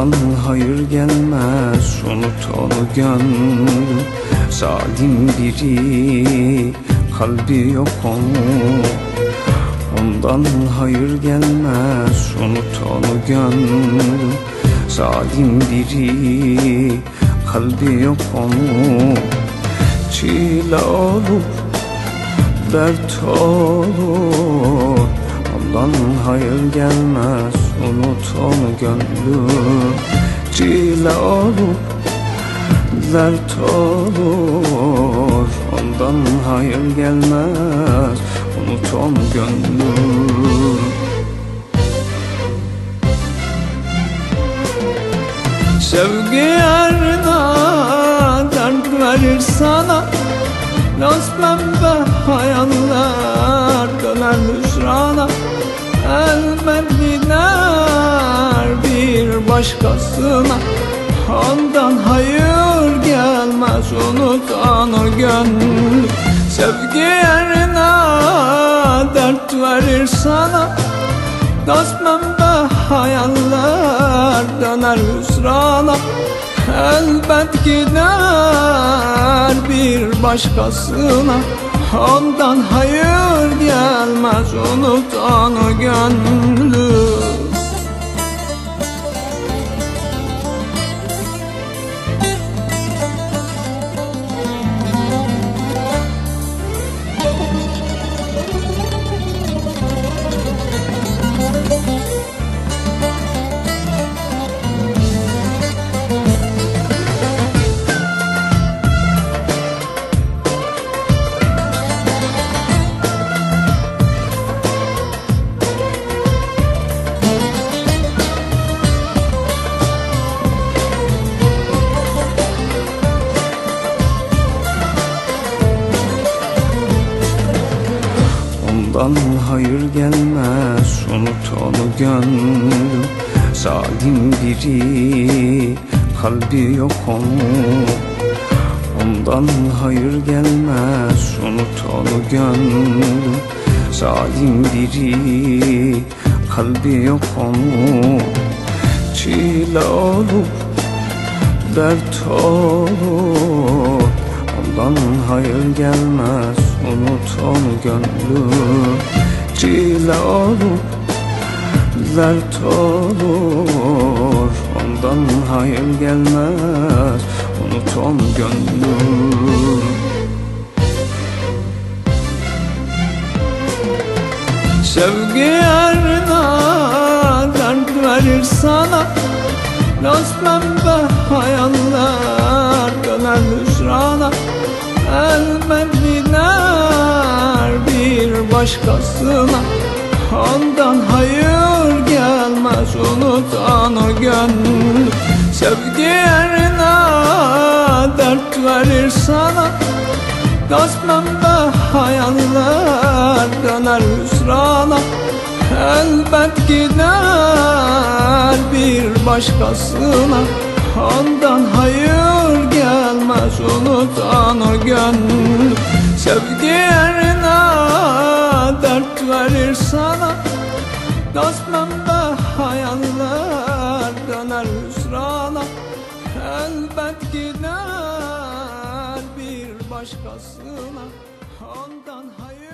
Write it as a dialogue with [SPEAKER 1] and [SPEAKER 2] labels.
[SPEAKER 1] Ondan hayır gelmez unut onu gönlüm Zalim biri kalbi yok onun. Ondan hayır gelmez unut onu gönlüm Zalim biri kalbi yok onun. Çile olup dert olur Ondan hayır gelmez unut onu gönlüm. Çile olup dert olur. Ondan hayır gelmez unut onu gönlüm. Sevgi yarına dert verir sana. Naz pembe hayaller döner hüsrana Elbet gider bir başkasına. Ondan hayır gelmez unut gönlüm Sevgi yerine dert verir sana. Naz pembe hayaller döner hüsrana. Elbet gider bir başkasına Ondan hayır gelmez unut onu gönlüm Ondan hayır gelmez unut onu gönlüm. Zalim biri kalbi yok onun. Ondan hayır gelmez unut onu gönlüm. Zalim biri kalbi yok onun. Çile olup dert olur Ondan hayır gelmez unut onu gönlüm Çile olup dert olur. Ondan hayır gelmez unut onu gönlüm Sevgi yerine dert verir sana Naz pembe hayaller döner hüsrana. Elbet gider bir başkasına Ondan hayır gelmez unut onu gönlüm Sevgi yerine dert verir sana pembe hayaller döner hüsrana. Elbet gider bir başkasına Ondan hayır gelmez unut onu gönlüm Sevgi yerine dert verir sana. Gaz pembe hayaller döner hüsrana. Elbet gider bir başkasına. Ondan hayır